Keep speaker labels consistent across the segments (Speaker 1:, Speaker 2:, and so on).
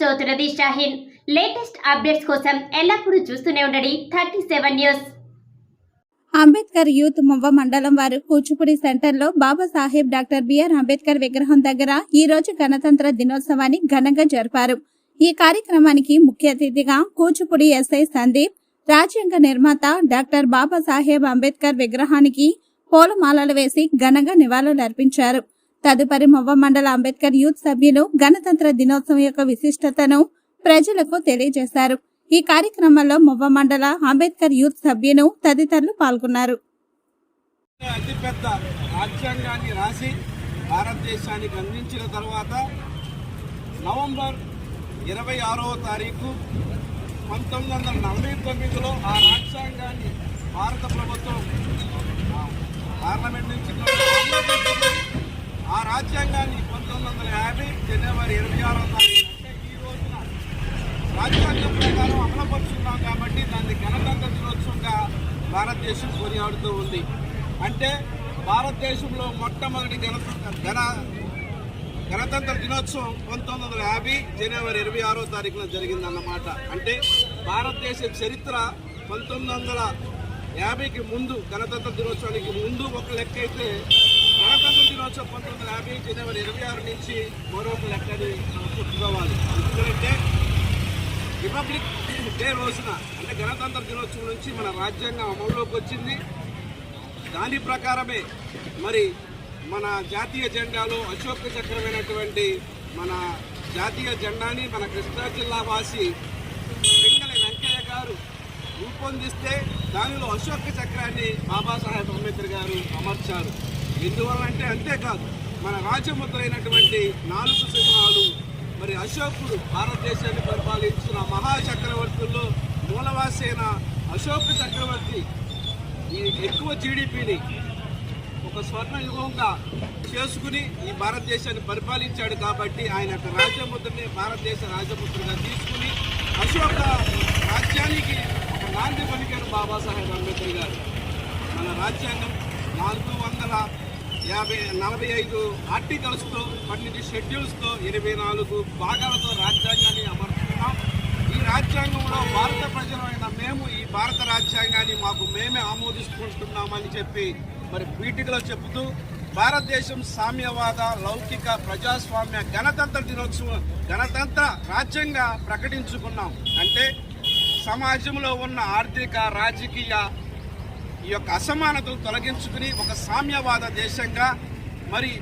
Speaker 1: చదువుతున్నది Shaheen. Latest updates కోసం ఎల్లప్పుడూ చూస్తూనే ఉండండి thirty seven news.
Speaker 2: Ambedkar youth Movva మండలం వారు కూచిపూడి సెంటర్లో బాబాసాహెబ్ డాక్టర్ బిఆర్ అంబేద్కర్ విగ్రహం దగ్గర ఈ రోజు గణతంత్ర దినోత్సవాన్ని ఘనంగా జరిపారు. ఈ కార్యక్రమానికి ముఖ్య అతిథిగా కూచిపూడి ఎస్ఐ సందీప్ రాజ్యాంగ నిర్మాత డాక్టర్ బాబాసాహెబ్ అంబేద్కర్ విగ్రహానికి పూలమాలలు వేసి ఘనంగా నివాళులర్పించారు. తదుపరి మొవ్వ మండల అంబేద్కర్ యూత్ సభ్యులు గణతంత్ర దినోత్సవం యొక్క విశిష్టతను ప్రజలకు తెలియజేశారు. ఈ కార్యక్రమంలో మొవ్వ మండల అంబేద్కర్ యూత్ సభ్యులు తదితరులు పాల్గొన్నారు.
Speaker 3: అతిపెద్ద రాజ్యాంగాన్ని రాసి భారతదేశానికి అందించిన తర్వాత నవంబర్ ఇరవై ఆరవ తారీఖు పంతొమ్మిది వందల నలభై తొమ్మిదిలో ఆ రాజ్యాంగాన్ని భారత ప్రభుత్వం పార్లమెంట్ నుంచి ఆమోదించింది. ఆ రాజ్యాంగాన్ని పంతొమ్మిది వందల యాభై జనవరి ఇరవై ఆరో తారీఖు అంటే ఈ రోజున రాజ్యాంగం ప్రకారం అమలుపరుచున్నాం కాబట్టి దాన్ని గణతంత్ర దినోత్సవంగా భారతదేశం కొనియాడుతూ ఉంది. అంటే భారతదేశంలో మొట్టమొదటి గణతంత్ర గణ గణతంత్ర దినోత్సవం పంతొమ్మిది వందల యాభై జనవరి ఇరవై ఆరో తారీఖున జరిగిందన్నమాట. అంటే భారతదేశ చరిత్ర పంతొమ్మిది వందల యాభైకి ముందు గణతంత్ర దినోత్సవానికి ముందు ఒక లెక్క అయితే సంవత్సరం పంతొమ్మిది వందల యాభై జనవరి ఇరవై ఆరు నుంచి మరొక లెక్కని పుట్టుకోవాలి. ఎందుకంటే రిపబ్లిక్ డే రోజున అంటే గణతంత్ర దినోత్సవం నుంచి మన రాజ్యాంగం అమల్లోకి వచ్చింది. దాని ప్రకారమే మరి మన జాతీయ జెండాలో అశోక చక్రమైనటువంటి మన జాతీయ జెండాని మన కృష్ణా జిల్లా వాసి పింగళి వెంకయ్య గారు రూపొందిస్తే దానిలో అశోక చక్రాన్ని బాబాసాహెబ్ అంబేద్కర్ గారు అమర్చారు. ఎందువల్లంటే అంతేకాదు మన రాజముద్రైనటువంటి నాలుగు సింహాలు మరి అశోకుడు భారతదేశాన్ని పరిపాలించిన మహాచక్రవర్తుల్లో మూలవాసైన అశోక చక్రవర్తి. ఈ ఎక్కువ జీడిపిని ఒక స్వర్ణ యుగంగా చేసుకుని ఈ భారతదేశాన్ని పరిపాలించాడు కాబట్టి ఆయన యొక్క రాజముద్రని భారతదేశ రాజముద్రగా తీసుకుని అశోక రాజ్యానికి ఒక నాంది పలికారు బాబాసాహెబ్ అంబేద్కర్ గారు. మన రాజ్యాంగం నాలుగు వందల యాభై నలభై ఐదు ఆర్టికల్స్తో పన్నెండు షెడ్యూల్స్తో ఇరవై నాలుగు భాగాలతో రాజ్యాంగాన్ని అమర్చుకున్నాం. ఈ రాజ్యాంగంలో భారత ప్రజలైన మేము ఈ భారత రాజ్యాంగాన్ని మాకు మేమే ఆమోదిస్తుంటున్నామని చెప్పి మరి పీఠికలో చెబుతూ భారతదేశం సామ్యవాద లౌకిక ప్రజాస్వామ్య గణతంత్ర దినోత్సవం గణతంత్ర రాజ్యంగా ప్రకటించుకున్నాం. అంటే సమాజంలో ఉన్న ఆర్థిక రాజకీయ ఈ యొక్క అసమానతలు తొలగించుకుని ఒక సామ్యవాద దేశంగా మరి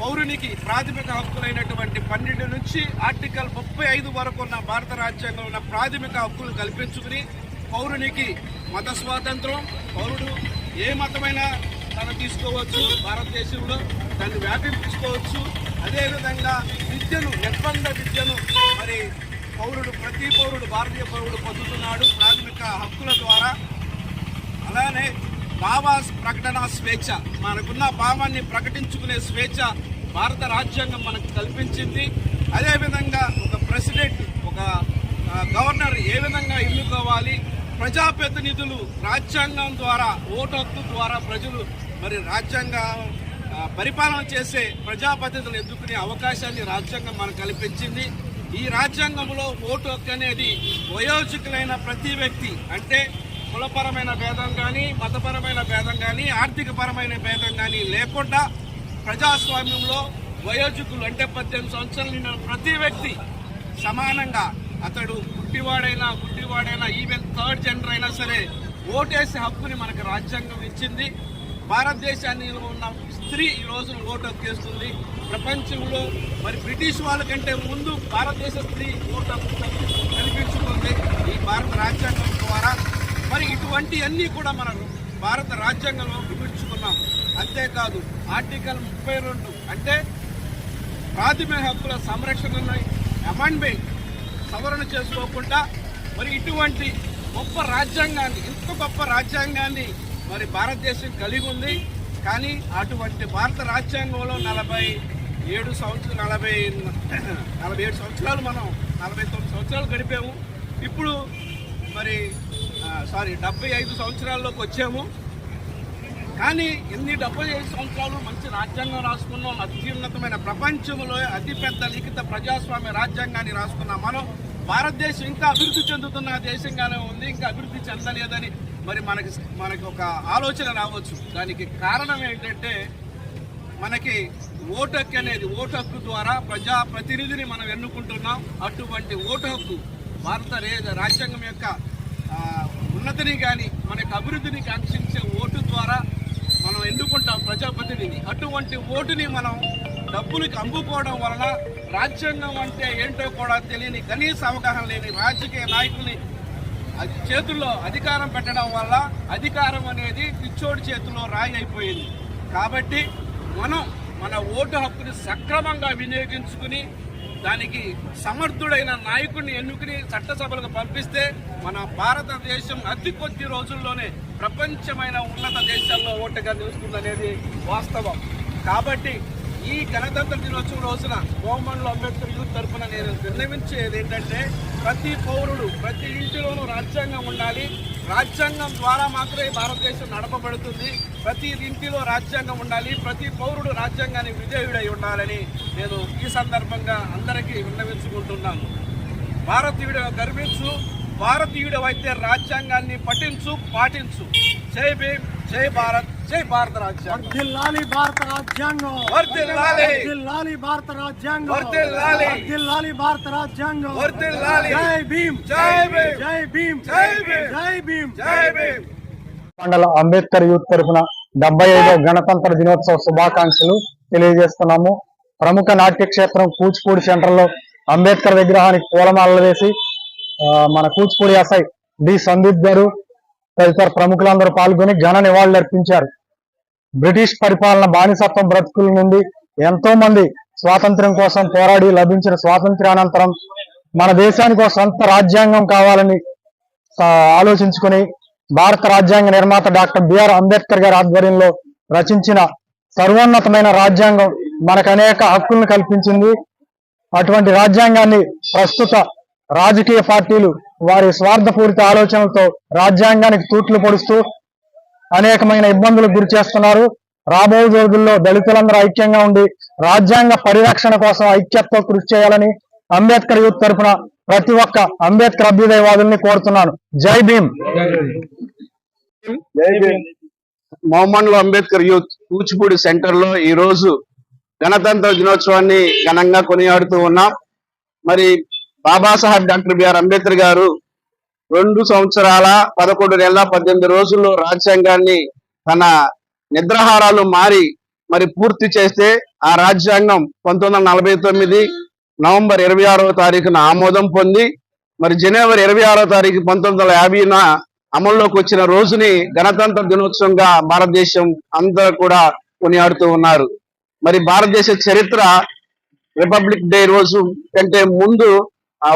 Speaker 3: పౌరునికి ప్రాథమిక హక్కులైనటువంటి పన్నెండు నుంచి ఆర్టికల్ ముప్పై ఐదు వరకు ఉన్న భారత రాజ్యాంగంలో ఉన్న ప్రాథమిక హక్కులు కల్పించుకుని పౌరునికి మత స్వాతంత్రం పౌరుడు ఏ మతమైనా తను తీసుకోవచ్చు భారతదేశంలో దాన్ని వ్యాపించుకోవచ్చు. అదేవిధంగా విద్యను నిర్బంధ విద్యను మరి పౌరుడు ప్రతి పౌరుడు భారతీయ పౌరుడు పొందుతున్నాడు. ప్రాథమిక హక్కుల ద్వారా అలానే భావ ప్రకటన స్వేచ్ఛ. మనకున్న భావాన్ని ప్రకటించుకునే స్వేచ్ఛ భారత రాజ్యాంగం మనకు కల్పించింది. అదేవిధంగా ఒక ప్రెసిడెంట్ ఒక గవర్నర్ ఏ విధంగా ఎన్నుకోవాలి? ప్రజాప్రతినిధులు రాజ్యాంగం ద్వారా ఓటు హక్కు ద్వారా ప్రజలు మరి రాజ్యాంగ పరిపాలన చేసే ప్రజాప్రతినిధులు ఎదుర్కొనే అవకాశాన్ని రాజ్యాంగం మనకు కల్పించింది. ఈ రాజ్యాంగంలో ఓటు హక్కు అనేది వయోజకులైన ప్రతి వ్యక్తి అంటే కులపరమైన భేదం కానీ మతపరమైన భేదం కానీ ఆర్థిక పరమైన భేదం కానీ లేకుండా ప్రజాస్వామ్యంలో వయోజకులు అంటే పద్దెనిమిది సంవత్సరాలు నిన్న ప్రతి వ్యక్తి సమానంగా అతడు పుట్టివాడైనా పుట్టివాడైనా ఈవెన్ థర్డ్ జెండర్ అయినా సరే ఓటేసే హక్కుని మనకు రాజ్యాంగం ఇచ్చింది. భారతదేశాన్ని ఉన్న స్త్రీ ఈ రోజున ఓటు హక్కు చేస్తుంది. ప్రపంచంలో మరి బ్రిటిష్ వాళ్ళకంటే ముందు భారతదేశ స్త్రీ ఓటు హక్కు కల్పించుకుంది. ఈ భారత రాజ్యాంగం ద్వారా మరి ఇటువంటి అన్నీ కూడా మనం భారత రాజ్యాంగంలో వివరించుకున్నాం అంతేకాదు ఆర్టికల్ ముప్పై రెండు అంటే ప్రాథమిక హక్కుల సంరక్షణను అమెండ్మెంట్ సవరణ చేసుకోకుండా మరి ఇటువంటి గొప్ప రాజ్యాంగాన్ని ఇంత గొప్ప రాజ్యాంగాన్ని మరి భారతదేశం కలిగి ఉంది. కానీ అటువంటి భారత రాజ్యాంగంలో నలభై ఏడు సంవత్సరాలు నలభై నలభై ఏడు సంవత్సరాలు మనం నలభై తొమ్మిది సంవత్సరాలు గడిపాము. ఇప్పుడు మరి సారీ డెబ్బై ఐదు సంవత్సరాల్లోకి వచ్చాము. కానీ ఎన్ని డెబ్బై ఐదు సంవత్సరాలు మంచి రాజ్యాంగం రాసుకున్నాం అత్యున్నతమైన ప్రపంచంలో అతిపెద్ద లిఖిత ప్రజాస్వామ్య రాజ్యాంగాన్ని రాసుకున్నాం మనం. భారతదేశం ఇంకా అభివృద్ధి చెందుతున్న దేశంగానే ఉంది ఇంకా అభివృద్ధి చెందలేదని మరి మనకి మనకి ఒక ఆలోచన రావచ్చు. దానికి కారణం ఏంటంటే మనకి ఓటు హక్కు అనేది ఓటు హక్కు ద్వారా ప్రజా ప్రతినిధిని మనం ఎన్నుకుంటున్నాం. అటువంటి ఓటు హక్కు భారత రాజ్యాంగం యొక్క ఉన్నతిని కానీ మనకు అభివృద్ధిని కాంక్షించే ఓటు ద్వారా మనం ఎన్నుకుంటాం ప్రజాప్రతినిధిని అటువంటి ఓటుని మనం డబ్బులకి అమ్ముకోవడం వలన రాజ్యాంగం అంటే ఏంటో కూడా తెలియని కనీస అవగాహన లేని రాజకీయ నాయకుల్ని అది చేతుల్లో అధికారం పెట్టడం వల్ల అధికారం అనేది పిచ్చోడి చేతిలో రాయి అయిపోయింది. కాబట్టి మనం మన ఓటు హక్కుని సక్రమంగా వినియోగించుకుని దానికి సమర్థుడైన నాయకుడిని ఎన్నుకుని చట్టసభలకు పంపిస్తే మన భారతదేశం అతి కొద్ది రోజుల్లోనే ప్రపంచమైన ఉన్నత దేశాల్లో ఓటుగా నిలుస్తుందనేది వాస్తవం. కాబట్టి ఈ గణతంత్ర దినోత్సవం రోజున గవర్నమెంట్ అంబేద్కర్ యూత్ తరఫున నేను నిర్ణయించేది ఏంటంటే ప్రతి పౌరుడు ప్రతి ఇంటిలోనూ రాజ్యాంగం ఉండాలి. రాజ్యాంగం ద్వారా మాత్రమే భారతదేశం నడపబడుతుంది. ప్రతి ఇంటిలో రాజ్యాంగం ఉండాలి. ప్రతి పౌరుడు రాజ్యాంగాన్ని విజయుడై ఉండాలని నేను ఈ సందర్భంగా అందరికీ విన్నవించుకుంటున్నాను. భారతీయుడు గర్వించు భారతీయుడు అయితే రాజ్యాంగాన్ని పఠించు పాటించు. జై భీమ్. జై భారత్ జై భారత రాజ్యాంగం
Speaker 4: వర్ధిల్లాలి భారత రాజ్యాంగం
Speaker 3: వర్ధిల్లాలి.
Speaker 4: వర్ధిల్లాలి భారత రాజ్యాంగం
Speaker 3: వర్ధిల్లాలి.
Speaker 4: వర్ధిల్లాలి భారత రాజ్యాంగం
Speaker 3: వర్ధిల్లాలి.
Speaker 4: జై భీమ్
Speaker 3: జై భీమ్.
Speaker 4: జై భీమ్
Speaker 3: జై భీమ్.
Speaker 4: జై భీమ్
Speaker 3: జై భీమ్
Speaker 5: మండల అంబేద్కర్ యూత్ తరఫున డెబ్బై ఐదో గణతంత్ర దినోత్సవ శుభాకాంక్షలు తెలియజేస్తున్నాము ప్రముఖ నాట్య క్షేత్రం కూచిపూడి సెంటర్లో అంబేద్కర్ విగ్రహానికి పూలమాలలు వేసి ఆ, మన కూచిపూడి ఎస్ఐ డి సందీప్ గారు తదితర ప్రముఖులందరూ పాల్గొని ఘన నివాళులు అర్పించారు. బ్రిటిష్ పరిపాలన బానిసత్వం బ్రతుకుల నుండి ఎంతో మంది స్వాతంత్ర్యం కోసం పోరాడి లభించిన స్వాతంత్ర్యానంతరం మన దేశానికి ఒక సొంత రాజ్యాంగం కావాలని ఆలోచించుకుని భారత రాజ్యాంగ నిర్మాత డాక్టర్ బిఆర్ అంబేద్కర్ గారి ఆధ్వర్యంలో రచించిన సర్వోన్నతమైన రాజ్యాంగం మనకు అనేక హక్కులను కల్పించింది. అటువంటి రాజ్యాంగాన్ని ప్రస్తుత రాజకీయ పార్టీలు వారి స్వార్థపూరిత ఆలోచనలతో రాజ్యాంగానికి తూట్లు పొడుస్తూ అనేకమైన ఇబ్బందులకు గురి చేస్తున్నారు. రాబోయే రోజుల్లో దళితులందరూ ఐక్యంగా ఉండి రాజ్యాంగ పరిరక్షణ కోసం ఐక్యతతో కృషి చేయాలని అంబేద్కర్ యూత్ తరఫున ప్రతి ఒక్క అంబేద్కర్ అభ్యుదయవాదుల్ని కోరుతున్నాను. జై భీమ్.
Speaker 3: మొహమ్మద్లో అంబేద్కర్ యూత్ కూచిపూడి సెంటర్లో ఈ రోజు గణతంత్ర దినోత్సవాన్ని ఘనంగా కొనియాడుతూ ఉన్నాం. మరి బాబాసాహెబ్ డాక్టర్ బిఆర్ అంబేద్కర్ గారు రెండు సంవత్సరాల పదకొండు నెలల పద్దెనిమిది రోజుల్లో రాజ్యాంగాన్ని తన నిద్రాహారాలు మారి మరి పూర్తి చేస్తే ఆ రాజ్యాంగం పంతొమ్మిది నలభై తొమ్మిది నవంబర్ ఇరవై ఆరవ తారీఖున ఆమోదం పొంది మరి జనవరి ఇరవై ఆరో తారీఖు పంతొమ్మిది వందల యాభైన అమల్లోకి వచ్చిన రోజుని గణతంత్ర దినోత్సవంగా భారతదేశం అందరూ కూడా కొనియాడుతూ ఉన్నారు. మరి భారతదేశ చరిత్ర రిపబ్లిక్ డే రోజు కంటే ముందు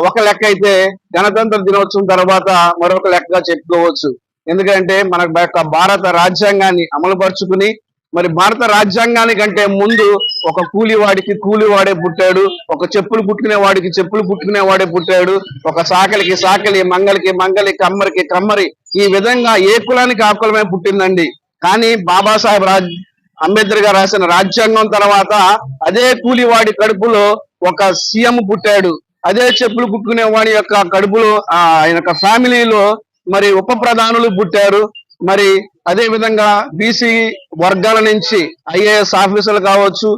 Speaker 3: ఒక లెక్క అయితే గణతంత్ర దినోత్సవం తర్వాత మరొక లెక్కగా చెప్పుకోవచ్చు. ఎందుకంటే మన యొక్క భారత రాజ్యాంగాన్ని అమలుపరుచుకుని మరి భారత రాజ్యాంగానికంటే ముందు ఒక కూలివాడికి కూలివాడే పుట్టాడు ఒక చెప్పులు పుట్టుకునే వాడికి చెప్పులు పుట్టుకునే వాడే పుట్టాడు ఒక సాకలికి సాకలి మంగలికి మంగలి కమ్మరికి కమ్మరి ఈ విధంగా ఏ కులానికి ఆ కులమే పుట్టిందండి. కానీ బాబాసాహెబ్ రాజ్ అంబేద్కర్ గారు రాసిన రాజ్యాంగం తర్వాత అదే కూలివాడి కడుపులో ఒక సీఎం పుట్టాడు. అదే చెప్పులు కుక్కునే వాడి యొక్క కడుపులో ఆయన యొక్క ఫ్యామిలీలో మరి ఉప ప్రధానులు పుట్టారు. మరి అదే విధంగా బీసీ వర్గాల నుంచి ఐఏఎస్ ఆఫీసర్లు కావచ్చు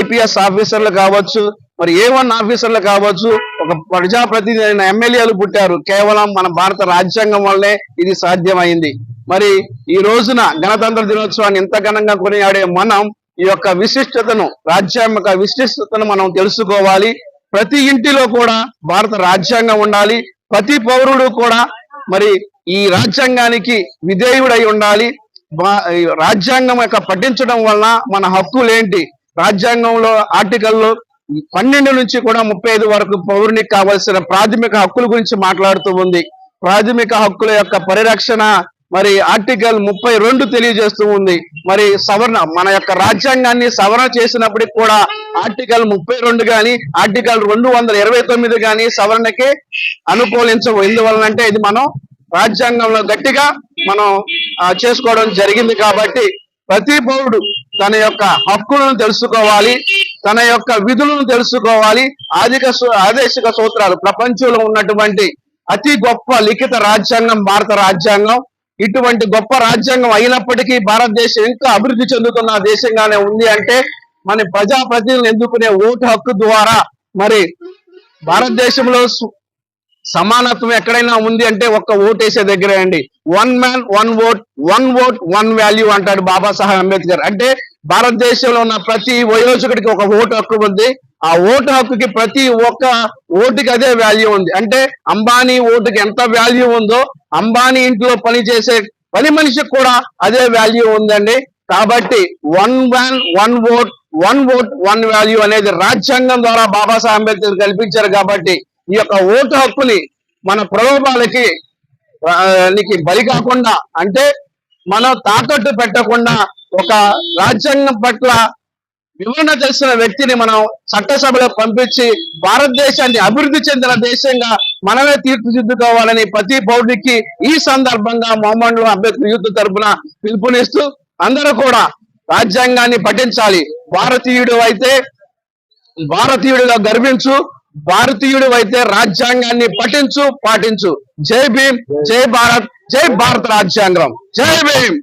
Speaker 3: ఐపీఎస్ ఆఫీసర్లు కావచ్చు మరి ఏ వన్ ఆఫీసర్లు కావచ్చు ఒక ప్రజాప్రతినిధి అయిన ఎమ్మెల్యేలు పుట్టారు. కేవలం మన భారత రాజ్యాంగం వల్లే ఇది సాధ్యమైంది. మరి ఈ రోజున గణతంత్ర దినోత్సవాన్ని ఇంత ఘనంగా కొనియాడే మనం ఈ యొక్క విశిష్టతను రాజ్యాంగ విశిష్టతను మనం తెలుసుకోవాలి. ప్రతి ఇంటిలో కూడా భారత రాజ్యాంగం ఉండాలి. ప్రతి పౌరుడు కూడా మరి ఈ రాజ్యాంగానికి విధేయుడై ఉండాలి. రాజ్యాంగం యొక్క పఠించడం వలన మన హక్కులేంటి? రాజ్యాంగంలో ఆర్టికల్లో పన్నెండు నుంచి కూడా ముప్పై ఐదు వరకు పౌరునికి కావలసిన ప్రాథమిక హక్కుల గురించి మాట్లాడుతూ ఉంది. ప్రాథమిక హక్కుల యొక్క పరిరక్షణ మరి ఆర్టికల్ ముప్పై రెండు తెలియజేస్తూ ఉంది. మరి సవరణ మన యొక్క రాజ్యాంగాన్ని సవరణ చేసినప్పటికి కూడా ఆర్టికల్ ముప్పై రెండు కానీ ఆర్టికల్ రెండు వందల ఇరవై తొమ్మిది కానీ సవరణకి అనుకూలించవు. ఎందువలనంటే ఇది మనం రాజ్యాంగంలో గట్టిగా మనం చేసుకోవడం జరిగింది కాబట్టి ప్రతి పౌరుడు తన యొక్క హక్కులను తెలుసుకోవాలి తన యొక్క విధులను తెలుసుకోవాలి ఆదిక ఆదేశిక సూత్రాలు ప్రపంచంలో ఉన్నటువంటి అతి గొప్ప లిఖిత రాజ్యాంగం భారత రాజ్యాంగం. ఇటువంటి గొప్ప రాజ్యాంగం అయినప్పటికీ భారతదేశం ఇంకా అభివృద్ధి చెందుతున్న దేశంగానే ఉంది అంటే మన ప్రజాప్రతినిధులు ఎన్నుకునే ఓటు హక్కు ద్వారా మరి భారతదేశంలో సమానత్వం ఎక్కడైనా ఉంది అంటే ఒక్క ఓటేసే దగ్గరే అండి. One man one vote one vote one value అంటాడు బాబాసాహెబ్ అంబేద్కర్. అంటే భారతదేశంలో ఉన్న ప్రతి వయోజకుడికి ఒక ఓటు హక్కు ఉంది. ఆ ఓటు హక్కుకి ప్రతి ఒక్క ఓటుకి అదే వాల్యూ ఉంది. అంటే అంబానీ ఓటుకి ఎంత వాల్యూ ఉందో అంబానీ ఇంట్లో పనిచేసే పని మనిషికి కూడా అదే వాల్యూ ఉందండి. కాబట్టి one man one vote one vote one value అనేది రాజ్యాంగం ద్వారా బాబాసాహెబ్ అంబేద్కర్ కల్పించారు కాబట్టి ఈ యొక్క ఓటు హక్కుని మన ప్రలోభాలకి బలి కాకుండా అంటే మనం తాకట్టు పెట్టకుండా ఒక రాజ్యాంగం పట్ల వివరణ తెలిసిన వ్యక్తిని మనం చట్టసభలో పంపించి భారతదేశాన్ని అభివృద్ధి చెందిన దేశంగా మనమే తీర్చిదిద్దుకోవాలని ప్రతి పౌరుడికి ఈ సందర్భంగా మొహమ్మద్ అంబేద్కర్ యూత్ తరపున పిలుపునిస్తూ అందరూ కూడా రాజ్యాంగాన్ని పఠించాలి. భారతీయుడు అయితే భారతీయుడిగా గర్వించు భారతీయుడు అయితే రాజ్యాంగాన్ని పఠించు పాటించు. జై భీమ్ జై భారత్ జై భారత రాజ్యాంగం. జై భీమ్.